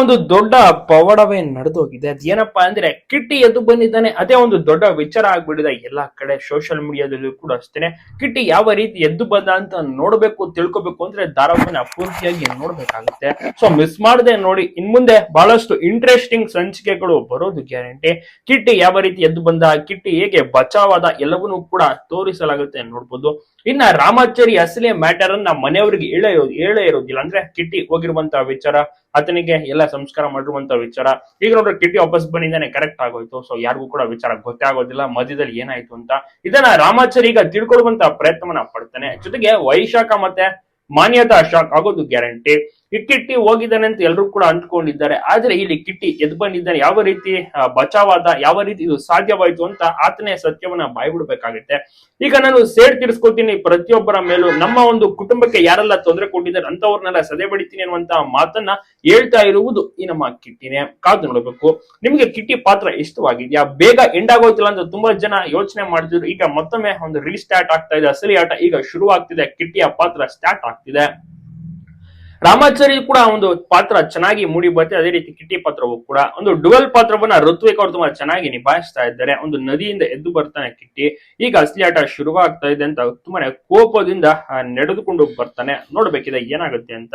ಒಂದು ದೊಡ್ಡ ಪವಾಡವೇ ನಡೆದೋಗಿದೆ. ಅದೇನಪ್ಪಾ ಅಂದ್ರೆ ಕಿಟ್ಟಿ ಎದ್ದು ಬಂದಿದ್ದಾನೆ, ಅದೇ ಒಂದು ದೊಡ್ಡ ವಿಚಾರ ಆಗ್ಬಿಟ್ಟಿದೆ ಎಲ್ಲಾ ಕಡೆ ಸೋಷಿಯಲ್ ಮೀಡಿಯಾದಲ್ಲೂ ಕೂಡ ಅಷ್ಟೇನೆ. ಕಿಟ್ಟಿ ಯಾವ ರೀತಿ ಎದ್ದು ಬಂದ ಅಂತ ನೋಡ್ಬೇಕು, ತಿಳ್ಕೊಬೇಕು ಅಂದ್ರೆ ಧಾರಾವಾಹಿನ ಪೂರ್ತಿಯಾಗಿ ನೋಡ್ಬೇಕಾಗುತ್ತೆ. ಸೊ ಮಿಸ್ ಮಾಡದೆ ನೋಡಿ ಇನ್ ಮುಂದೆ ಬಹಳಷ್ಟು ಇಂಟ್ರೆಸ್ಟಿಂಗ್ ಸಂಚಿಕೆಗಳು ಬರೋದು ಗ್ಯಾರಂಟಿ ಕಿಟ್ಟಿ ಯಾವ ರೀತಿ ಎದ್ದು ಬಂದ, ಕಿಟ್ಟಿ ಹೇಗೆ ಬಚಾವಾದ ಎಲ್ಲವನ್ನೂ ಕೂಡ ತೋರಿಸಲಾಗುತ್ತೆ ನೋಡ್ಬೋದು. ಇನ್ನ ರಾಮಾಚಾರಿ ಅಸಲಿ ಮ್ಯಾಟರ್ ಅನ್ನ ಮನೆಯವರಿಗೆ ಹೇಳೇ ಹೇಳೇ ಇರೋದಿಲ್ಲ. ಅಂದ್ರೆ ಕಿಟ್ಟಿ ಹೋಗಿರುವಂತ ವಿಚಾರ ಆತನಿಗೆ ಎಲ್ಲ ಸಂಸ್ಕಾರ ಮಾಡಿರುವಂತ ವಿಚಾರ. ಈಗ ನೋಡ್ರಿ ಕಿಟ್ಟಿ ವಾಪಸ್ ಬಂದಿದ್ದಾನೆ ಕರೆಕ್ಟ್ ಆಗೋಯ್ತು. ಸೊ ಯಾರಿಗೂ ಕೂಡ ವಿಚಾರ ಗೊತ್ತೇ ಆಗೋದಿಲ್ಲ, ಮಧ್ಯದಲ್ಲಿ ಏನಾಯ್ತು ಅಂತ. ಇದನ್ನ ರಾಮಾಚಾರಿ ಈಗ ತಿಳ್ಕೊಳ್ಳುವಂತ ಪ್ರಯತ್ನವನ್ನ ಪಡ್ತಾನೆ. ಜೊತೆಗೆ ವೈಶಾಖ ಮತ್ತೆ ಮಾನ್ಯತಾ ಶಾಕ್ ಆಗೋದು ಗ್ಯಾರಂಟಿ ಕಿಟ್ಟಿ ಹೋಗಿದ್ದಾನೆ ಅಂತ ಎಲ್ಲರೂ ಕೂಡ ಅಂದ್ಕೊಂಡಿದ್ದಾರೆ ಆದ್ರೆ ಇಲ್ಲಿ ಕಿಟ್ಟಿ ಎದ್ದು ಬಂದಿದ್ದಾನೆ. ಯಾವ ರೀತಿ ಬಚಾವಾದ, ಯಾವ ರೀತಿ ಇದು ಸಾಧ್ಯವಾಯ್ತು ಅಂತ ಆತನೇ ಸತ್ಯವನ್ನ ಬಾಯ್ಬಿಡ್ಬೇಕಾಗುತ್ತೆ. ಈಗ ನಾನು ಸೇಡ್ ತಿರ್ಸ್ಕೊತೀನಿ. ಪ್ರತಿಯೊಬ್ಬರ ಮೇಲೂ ನಮ್ಮ ಒಂದು ಕುಟುಂಬಕ್ಕೆ ಯಾರೆಲ್ಲ ತೊಂದರೆ ಕೊಟ್ಟಿದ್ದಾರೆ ಅಂತವ್ರನ್ನೆಲ್ಲ ಸದೆ ಬಡಿತೀನಿ ಅನ್ನುವಂತ ಮಾತನ್ನ ಹೇಳ್ತಾ ಇರುವುದು ಈ ನಮ್ಮ ಕಿಟ್ಟಿನೇ. ಕಾದು ನೋಡಬೇಕು. ನಿಮ್ಗೆ ಕಿಟ್ಟಿ ಪಾತ್ರ ಇಷ್ಟವಾಗಿದ್ಯಾ? ಬೇಗ ಎಂಡ್ ಆಗೋಯ್ತಿಲ್ಲ ಅಂತ ತುಂಬಾ ಜನ ಯೋಚನೆ ಮಾಡ್ತಿದ್ರು. ಈಗ ಮತ್ತೊಮ್ಮೆ ಒಂದು ರೀಸ್ಟಾರ್ಟ್ ಆಗ್ತಾ ಇದೆ. ಅಸಲಿ ಆಟ ಈಗ ಶುರು ಆಗ್ತಿದೆ ಕಿಟ್ಟಿಯ ಪಾತ್ರ ಸ್ಟಾರ್ಟ್ ಆಗ್ತಿದೆ. ರಾಮಾಚಾರಿ ಕೂಡ ಒಂದು ಪಾತ್ರ ಚೆನ್ನಾಗಿ ಮೂಡಿ ಬರುತ್ತೆ ಅದೇ ರೀತಿ ಕಿಟ್ಟಿ ಪಾತ್ರವು ಕೂಡ ಒಂದು ಡುವೆಲ್ ಪಾತ್ರವನ್ನ ಋತ್ವಿಕ್ ಅವರು ತುಂಬಾ ಚೆನ್ನಾಗಿ ನಿಭಾಯಿಸ್ತಾ ಇದ್ದಾರೆ. ಒಂದು ನದಿಯಿಂದ ಎದ್ದು ಬರ್ತಾನೆ ಕಿಟ್ಟಿ. ಈಗ ಅಸಲಿ ಆಟ ಶುರುವಾಗ್ತಾ ಇದೆ ಅಂತ ತುಂಬಾನೇ ಕೋಪದಿಂದ ನಡೆದುಕೊಂಡು ಬರ್ತಾನೆ. ನೋಡ್ಬೇಕಿದೆ ಏನಾಗುತ್ತೆ ಅಂತ.